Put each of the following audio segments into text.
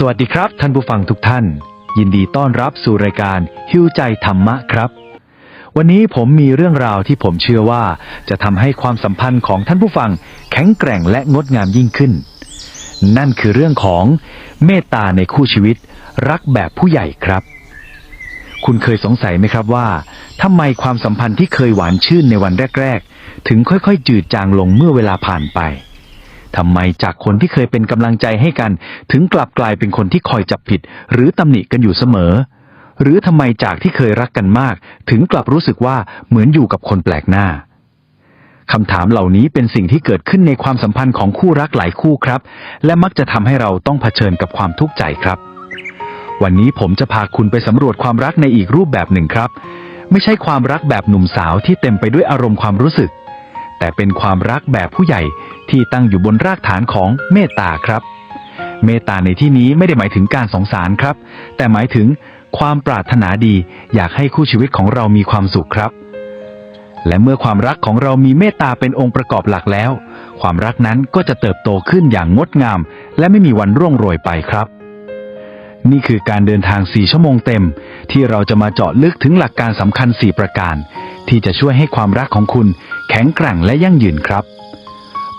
สวัสดีครับท่านผู้ฟังทุกท่าน ยินดีต้อนรับสู่รายการฮิวใจธรรมะครับ วันนี้ผมมีเรื่องราวที่ผมเชื่อว่า จะทำให้ความสัมพันธ์ของท่านผู้ฟังแข็งแกร่งและงดงามยิ่งขึ้น นั่นคือเรื่องของเมตตาในคู่ชีวิต รักแบบผู้ใหญ่ครับ คุณเคยสงสัยไหมครับว่าทำไมความสัมพันธ์ที่เคยหวานชื่นในวันแรก ๆ ถึงค่อยๆ จืดจางลงเมื่อเวลาผ่านไป ทำไมจากคนที่เคยเป็นกำลังใจให้กัน ถึงกลับกลายเป็นคนที่คอยจับผิด หรือตำหนิกันอยู่เสมอ หรือทำไมจากที่เคยรักกันมาก ถึงกลับรู้สึกว่าเหมือนอยู่กับคนแปลกหน้าคำถามเหล่านี้เป็นสิ่งที่เกิดขึ้นในความสัมพันธ์ของคู่รักหลายคู่ครับ และมักจะทำให้เราต้องเผชิญกับความทุกข์ใจครับ วันนี้ผมจะพาคุณไปสำรวจความรักในอีกรูปแบบหนึ่งครับ ไม่ใช่ความรักแบบหนุ่มสาวที่เต็มไปด้วยอารมณ์ความรู้สึก แต่เป็นความรักแบบผู้ใหญ่ที่ตั้งอยู่บนรากฐานของเมตตาครับ เมตตาในที่นี้ไม่ได้หมายถึงการสงสารครับ แต่หมายถึงความปรารถนาดีอยากให้คู่ชีวิตของเรามีความสุขครับ และเมื่อความรักของเรามีเมตตาเป็นองค์ประกอบหลักแล้ว ความรักนั้นก็จะเติบโตขึ้นอย่างงดงาม และไม่มีวันร่วงโรยไปครับ นี่คือการเดินทาง 4 ชั่วโมงเต็ม ที่เราจะมาเจาะลึกถึงหลักการสำคัญ 4 ประการ ที่จะช่วยให้ความรักของคุณแข็งแกร่งและยั่งยืนครับ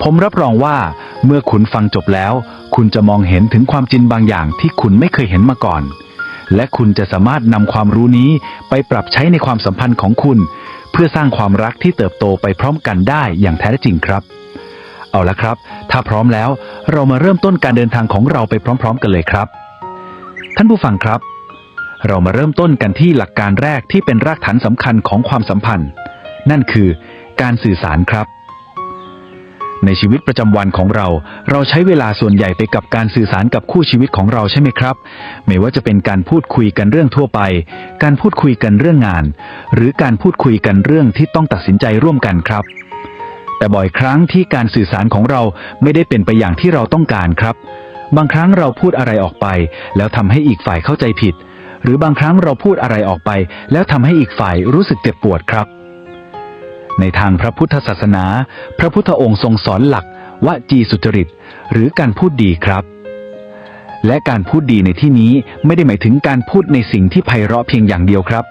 ผมรับรองว่าเมื่อคุณฟังจบแล้ว คุณจะมองเห็นถึงความจริงบางอย่างที่คุณไม่เคยเห็นมาก่อน และคุณจะสามารถนำความรู้นี้ไปปรับใช้ในความสัมพันธ์ของคุณ เพื่อสร้างความรักที่เติบโตไปพร้อมกันได้อย่างแท้จริงครับ เอาละครับ ถ้าพร้อมแล้วเรามาเริ่มต้นการเดินทางของเราไปพร้อม ๆ กันเลยครับ ท่านผู้ฟังครับ เรามาเริ่มต้นกันที่หลักการแรกที่เป็นรากฐานสำคัญของความสัมพันธ์ นั่นคือการสื่อสารครับ ในชีวิตประจำวันของเรา เราใช้เวลาส่วนใหญ่ไปกับการสื่อสารกับคู่ชีวิตของเราใช่ไหมครับ ไม่ว่าจะเป็นการพูดคุยกันเรื่องทั่วไป การพูดคุยกันเรื่องงาน หรือการพูดคุยกันเรื่องที่ต้องตัดสินใจร่วมกันครับแต่บ่อยครั้งที่การสื่อสารของเราไม่ได้เป็นไปอย่างที่เราต้องการครับ บางครั้งเราพูดอะไรออกไป แล้วทำให้อีกฝ่ายเข้าใจผิด หรือบางครั้งเราพูดอะไรออกไป แล้วทำให้อีกฝ่ายรู้สึกเจ็บปวดครับ ในทางพระพุทธศาสนา พระพุทธองค์ทรงสอนหลักวจีสุจริต หรือการพูดดีครับ และการพูดดีในที่นี้ไม่ได้หมายถึงการพูดในสิ่งที่ไพเราะเพียงอย่างเดียวครับ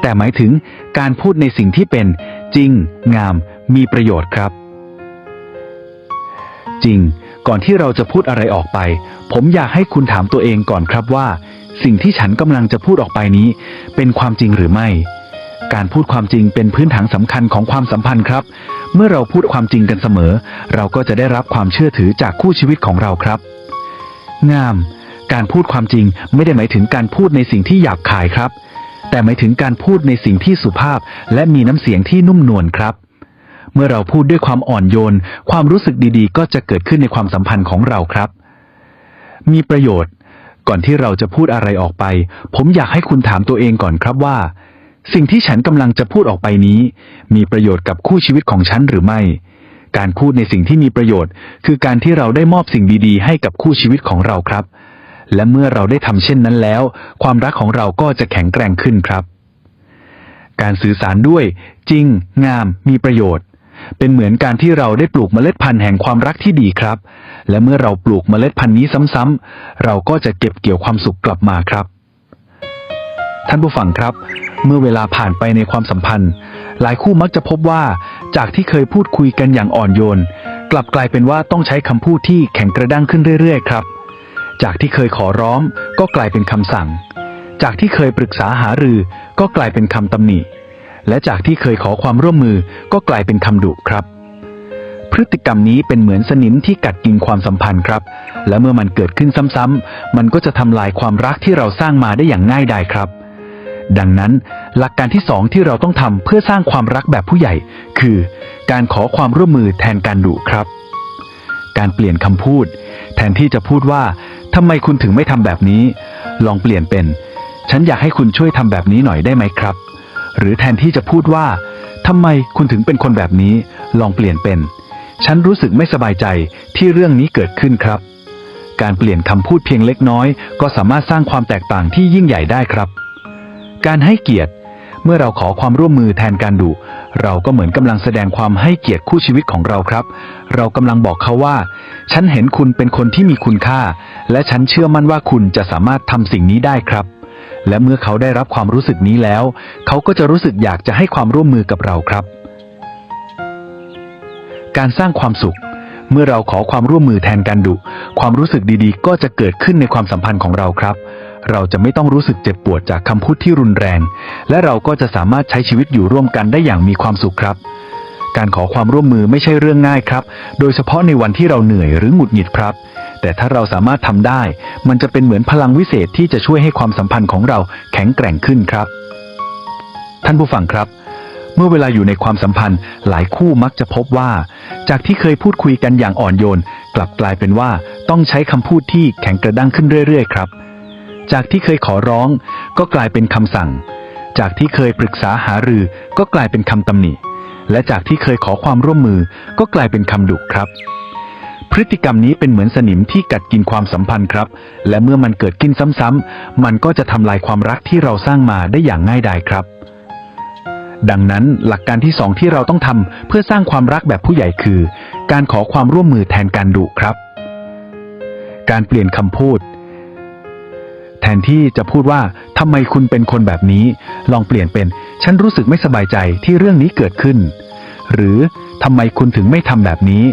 แต่หมายถึงการพูดในสิ่งที่เป็นจริง งาม มีประโยชน์ครับ จริง ก่อนที่เราจะพูดอะไรออกไป ผมอยากให้คุณถามตัวเองก่อนครับว่า สิ่งที่ฉันกำลังจะพูดออกไปนี้ เป็นความจริงหรือไม่ การพูดความจริงเป็นพื้นฐานสำคัญของความสัมพันธ์ครับ เมื่อเราพูดความจริงกันเสมอ เราก็จะได้รับความเชื่อถือจากคู่ชีวิตของเราครับ งาม การพูดความจริงไม่ได้หมายถึงการพูดในสิ่งที่หยาบคายครับ แต่หมายถึงการพูดในสิ่งที่สุภาพ และมีน้ำเสียงที่นุ่มนวลครับ เมื่อเราพูดด้วยความอ่อนโยน ความรู้สึกดีๆ ก็จะเกิดขึ้นในความสัมพันธ์ของเราครับ มีประโยชน์ ก่อนที่เราจะพูดอะไรออกไป ผมอยากให้คุณถามตัวเองก่อนครับว่า สิ่งที่ฉันกำลังจะพูดออกไปนี้ มีประโยชน์กับคู่ชีวิตของฉันหรือไม่ การพูดในสิ่งที่มีประโยชน์ คือการที่เราได้มอบสิ่งดีๆ ให้กับคู่ชีวิตของเราครับ และเมื่อเราได้ทำเช่นนั้นแล้ว ความรักของเราก็จะแข็งแกร่งขึ้นครับ การสื่อสารด้วย จริง งาม มีประโยชน์ เป็นเหมือนการที่เราได้ปลูกเมล็ดพันธุ์แห่งความรักที่ดีครับ และเมื่อเราปลูกเมล็ดพันธุ์นี้ซ้ำๆ เราก็จะเก็บเกี่ยวความสุขกลับมาครับ ท่านผู้ฟังครับ เมื่อเวลาผ่านไปในความสัมพันธ์ หลายคู่มักจะพบว่า จากที่เคยพูดคุยกันอย่างอ่อนโยน กลับกลายเป็นว่าต้องใช้คำพูดที่แข็งกระด้างขึ้นเรื่อยๆ ครับ จากที่เคยขอร้องก็กลายเป็นคำสั่ง จากที่เคยปรึกษาหารือก็กลายเป็นคำตำหนิ และจากที่เคยขอความร่วมมือก็กลายเป็นคำดุครับ พฤติกรรมนี้เป็นเหมือนสนิมที่กัดกินความสัมพันธ์ครับ และเมื่อมันเกิดขึ้นซ้ำๆมันก็จะทำลายความรักที่เราสร้างมาได้อย่างง่ายดายครับ ดังนั้นหลักการที่สองที่เราต้องทำเพื่อสร้างความรักแบบผู้ใหญ่ คือ การขอความร่วมมือแทนการดุครับ การเปลี่ยนคำพูด แทนที่จะพูดว่าทำไมคุณถึงไม่ทำแบบนี้ ลองเปลี่ยนเป็น ฉันอยากให้คุณช่วยทำแบบนี้หน่อยได้ไหมครับ หรือแทนที่จะพูดว่าทำไมคุณถึงเป็นคนแบบนี้ลองเปลี่ยนเป็น ฉันรู้สึกไม่สบายใจที่เรื่องนี้เกิดขึ้นครับ การเปลี่ยนคำพูดเพียงเล็กน้อย ก็สามารถสร้างความแตกต่างที่ยิ่งใหญ่ได้ครับ การให้เกียรติ เมื่อเราขอความร่วมมือแทนการดุเราก็เหมือนกำลังแสดงความให้เกียรติคู่ชีวิตของเราครับ เรากำลังบอกเขาว่า ฉันเห็นคุณเป็นคนที่มีคุณค่า และฉันเชื่อมั่นว่าคุณจะสามารถทำสิ่งนี้ได้ครับ และเมื่อเขาได้รับความรู้สึกนี้แล้ว เขาก็จะรู้สึกอยากจะให้ความร่วมมือกับเราครับ การสร้างความสุข เมื่อเราขอความร่วมมือแทนการดุ ความรู้สึกดีๆ ก็จะเกิดขึ้นในความสัมพันธ์ของเราครับ เราจะไม่ต้องรู้สึกเจ็บปวดจากคำพูดที่รุนแรง และเราก็จะสามารถใช้ชีวิตอยู่ร่วมกันได้อย่างมีความสุขครับ การขอความร่วมมือไม่ใช่เรื่องง่ายครับ โดยเฉพาะในวันที่เราเหนื่อยหรือหงุดหงิดครับ แต่ถ้าเราสามารถทำได้ มันจะเป็นเหมือนพลังวิเศษที่จะช่วยให้ความสัมพันธ์ของเราแข็งแกร่งขึ้นครับ ท่านผู้ฟังครับ เมื่อเวลาอยู่ในความสัมพันธ์ หลายคู่มักจะพบว่า จากที่เคยพูดคุยกันอย่างอ่อนโยน กลับกลายเป็นว่าต้องใช้คำพูดที่แข็งกระด้างขึ้นเรื่อยๆครับ จากที่เคยขอร้อง ก็กลายเป็นคำสั่ง จากที่เคยปรึกษาหารือก็กลายเป็นคำตำหนิ และจากที่เคยขอความร่วมมือก็กลายเป็นคำดุครับ พฤติกรรมนี้เป็นเหมือนสนิมที่กัดกินความสัมพันธ์ครับ และเมื่อมันเกิดขึ้นซ้ำๆมันก็จะทำลายความรักที่เราสร้างมาได้อย่างง่ายดายครับ ดังนั้นหลักการที่สองที่เราต้องทำเพื่อสร้างความรักแบบผู้ใหญ่คือ การขอความร่วมมือแทนการดุครับ การเปลี่ยนคำพูด แทนที่จะพูดว่าทำไมคุณเป็นคนแบบนี้ ลองเปลี่ยนเป็น ฉันรู้สึกไม่สบายใจที่เรื่องนี้เกิดขึ้น หรือทำไมคุณถึงไม่ทำแบบนี้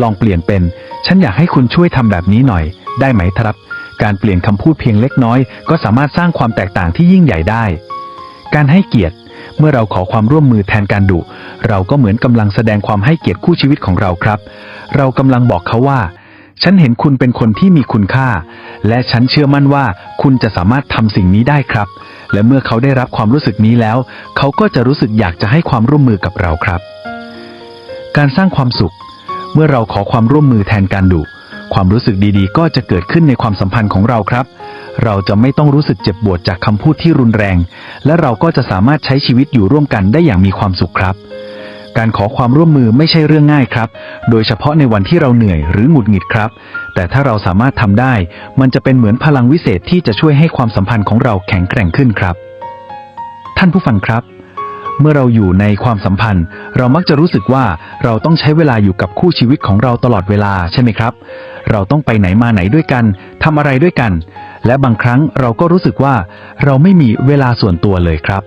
ลองเปลี่ยนเป็น ฉันอยากให้คุณช่วยทำแบบนี้หน่อย ได้ไหมครับ การเปลี่ยนคำพูดเพียงเล็กน้อย ก็สามารถสร้างความแตกต่างที่ยิ่งใหญ่ได้ การให้เกียรติ เมื่อเราขอความร่วมมือแทนการดุเราก็เหมือนกำลังแสดงความให้เกียรติคู่ชีวิตของเราครับ เรากำลังบอกเขาว่า ฉันเห็นคุณเป็นคนที่มีคุณค่า และฉันเชื่อมั่นว่าคุณจะสามารถทำสิ่งนี้ได้ครับ และเมื่อเขาได้รับความรู้สึกนี้แล้ว เขาก็จะรู้สึกอยากจะให้ความร่วมมือกับเราครับ การสร้างความสุข เมื่อเราขอความร่วมมือแทนการดุความรู้สึกดีๆ ก็จะเกิดขึ้นในความสัมพันธ์ของเราครับ เราจะไม่ต้องรู้สึกเจ็บปวดจากคำพูดที่รุนแรง และเราก็จะสามารถใช้ชีวิตอยู่ร่วมกันได้อย่างมีความสุขครับ การขอความร่วมมือไม่ใช่เรื่องง่ายครับ โดยเฉพาะในวันที่เราเหนื่อยหรือหงุดหงิดครับ แต่ถ้าเราสามารถทำได้ มันจะเป็นเหมือนพลังวิเศษที่จะช่วยให้ความสัมพันธ์ของเราแข็งแกร่งขึ้นครับ ท่านผู้ฟังครับ เมื่อเราอยู่ในความสัมพันธ์ เรามักจะรู้สึกว่าเราต้องใช้เวลาอยู่กับคู่ชีวิตของเราตลอดเวลาใช่ไหมครับ เราต้องไปไหนมาไหนด้วยกันทำอะไรด้วยกัน และบางครั้งเราก็รู้สึกว่า เราไม่มีเวลาส่วนตัวเลยครับ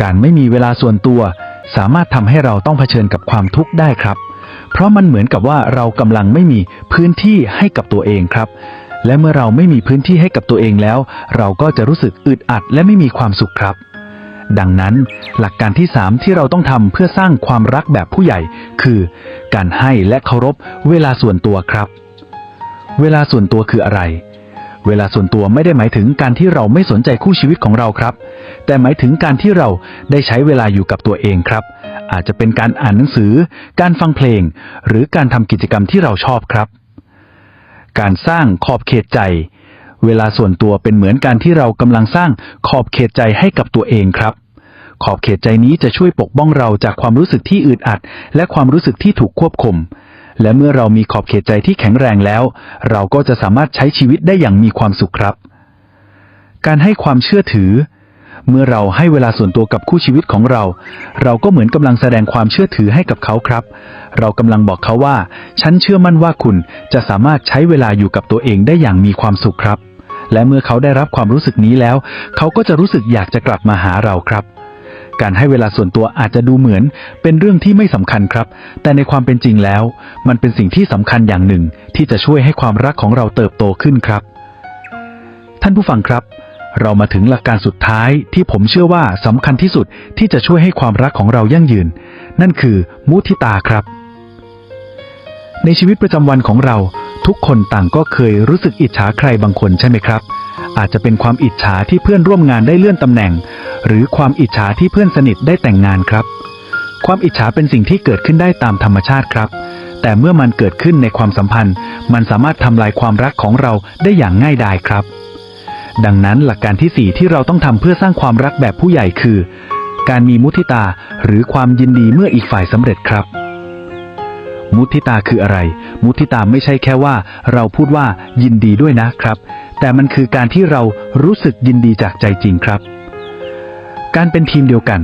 การไม่มีเวลาส่วนตัว สามารถทำให้เราต้องเผชิญกับความทุกข์ได้ครับ เพราะมันเหมือนกับว่าเรากำลังไม่มีพื้นที่ให้กับตัวเองครับ และเมื่อเราไม่มีพื้นที่ให้กับตัวเองแล้ว เราก็จะรู้สึกอึดอัดและไม่มีความสุขครับ ดังนั้นหลักการที่ 3 ที่เราต้องทำเพื่อสร้างความรักแบบผู้ใหญ่ คือ การให้และเคารพเวลาส่วนตัวครับ เวลาส่วนตัวคืออะไร เวลาส่วนตัวไม่ได้หมายถึงการที่เราไม่สนใจคู่ชีวิตของเราครับ แต่หมายถึงการที่เราได้ใช้เวลาอยู่กับตัวเองครับ อาจจะเป็นการอ่านหนังสือ การฟังเพลง หรือการทำกิจกรรมที่เราชอบครับ การสร้างขอบเขตใจ เวลาส่วนตัวเป็นเหมือนการที่เรากำลังสร้างขอบเขตใจให้กับตัวเองครับ ขอบเขตใจนี้จะช่วยปกป้องเราจากความรู้สึกที่อึดอัด และความรู้สึกที่ถูกควบคุม และเมื่อเรามีขอบเขตใจที่แข็งแรงแล้ว เราก็จะสามารถใช้ชีวิตได้อย่างมีความสุขครับ การให้ความเชื่อถือ เมื่อเราให้เวลาส่วนตัวกับคู่ชีวิตของเรา เราก็เหมือนกำลังแสดงความเชื่อถือให้กับเขาครับ เรากำลังบอกเขาว่า ฉันเชื่อมั่นว่าคุณจะสามารถใช้เวลาอยู่กับตัวเองได้อย่างมีความสุขครับ และเมื่อเขาได้รับความรู้สึกนี้แล้ว เขาก็จะรู้สึกอยากจะกลับมาหาเราครับ การให้เวลาส่วนตัวอาจจะดูเหมือนเป็นเรื่องที่ไม่สำคัญครับ แต่ในความเป็นจริงแล้ว มันเป็นสิ่งที่สำคัญอย่างหนึ่ง ที่จะช่วยให้ความรักของเราเติบโตขึ้นครับ ท่านผู้ฟังครับ เรามาถึงหลักการสุดท้ายที่ผมเชื่อว่าสำคัญที่สุดที่จะช่วยให้ความรักของเรายั่งยืน นั่นคือมุทิตาครับ ในชีวิตประจำวันของเราทุกคนต่างก็เคยรู้สึกอิจฉาใครบางคนใช่ไหมครับ อาจจะเป็นความอิจฉาที่เพื่อนร่วมงานได้เลื่อนตำแหน่ง หรือความอิจฉาที่เพื่อนสนิทได้แต่งงานครับ ความอิจฉาเป็นสิ่งที่เกิดขึ้นได้ตามธรรมชาติครับ แต่เมื่อมันเกิดขึ้นในความสัมพันธ์ มันสามารถทำลายความรักของเราได้อย่างง่ายดายครับ ดังนั้นหลักการที่สี่ที่เราต้องทำเพื่อสร้างความรักแบบผู้ใหญ่คือ การมีมุทิตาหรือความยินดีเมื่ออีกฝ่ายสำเร็จครับมุทิตาคืออะไร มุทิตาไม่ใช่แค่ว่า เราพูดว่ายินดีด้วยนะครับ แต่มันคือการที่เรารู้สึกยินดีจากใจจริงครับ การเป็นทีมเดียวกัน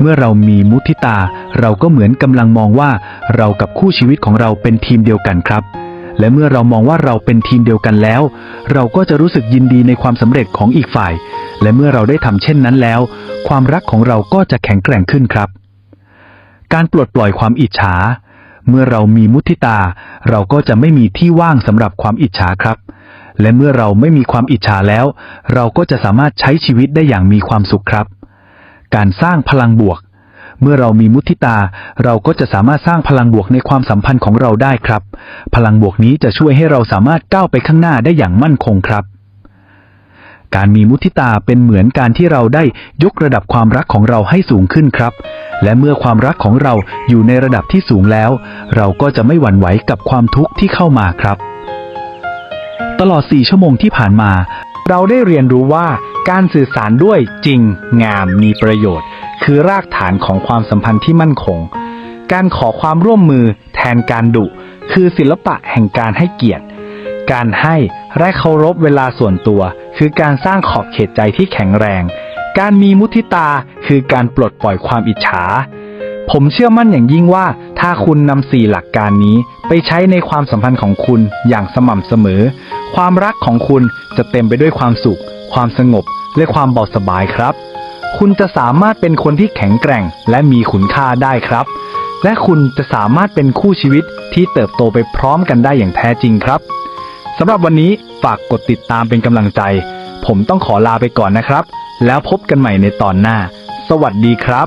เมื่อเรามีมุทิตา เราก็เหมือนกำลังมองว่าเรากับคู่ชีวิตของเราเป็นทีมเดียวกันครับ และเมื่อเรามองว่าเราเป็นทีมเดียวกันแล้ว เราก็จะรู้สึกยินดีในความสำเร็จของอีกฝ่าย และเมื่อเราได้ทำเช่นนั้นแล้ว ความรักของเราก็จะแข็งแกร่งขึ้นครับ การปลดปล่อยความอิจฉา เมื่อเรามีมุทิตา เราก็จะไม่มีที่ว่างสำหรับความอิจฉาครับและเมื่อเราไม่มีความอิจฉาแล้ว เราก็จะสามารถใช้ชีวิตได้อย่างมีความสุขครับ การสร้างพลังบวก เมื่อเรามีมุทิตา เราก็จะสามารถสร้างพลังบวกในความสัมพันธ์ของเราได้ครับ พลังบวกนี้จะช่วยให้เราสามารถก้าวไปข้างหน้าได้อย่างมั่นคงครับ การมีมุทิตาเป็นเหมือนการที่เราได้ยกระดับความรักของเราให้สูงขึ้นครับ และเมื่อความรักของเราอยู่ในระดับที่สูงแล้ว เราก็จะไม่หวั่นไหวกับความทุกข์ที่เข้ามาครับ ตลอด 4 ชั่วโมงที่ผ่านมา เราได้เรียนรู้ว่าการสื่อสารด้วยจริง งามมีประโยชน์ คือรากฐานของความสัมพันธ์ที่มั่นคง การขอความร่วมมือแทนการดุ คือศิลปะแห่งการให้เกียรติ การให้และเคารพเวลาส่วนตัว คือการสร้างขอบเขตใจที่แข็งแรง การมีมุทิตาคือการปลดปล่อยความอิจฉาผมเชื่อมั่นอย่างยิ่งว่าถ้าคุณนำสี่หลักการนี้ไปใช้ในความสัมพันธ์ของคุณอย่างสม่ำเสมอ ความรักของคุณจะเต็มไปด้วยความสุข ความสงบ และความเบาสบายครับ คุณจะสามารถเป็นคนที่แข็งแกร่ง และมีคุณค่าได้ครับ และคุณจะสามารถเป็นคู่ชีวิตที่เติบโตไปพร้อมกันได้อย่างแท้จริงครับสำหรับวันนี้ฝากกดติดตามเป็นกำลังใจ ผมต้องขอลาไปก่อนนะครับ แล้วพบกันใหม่ในตอนหน้า สวัสดีครับ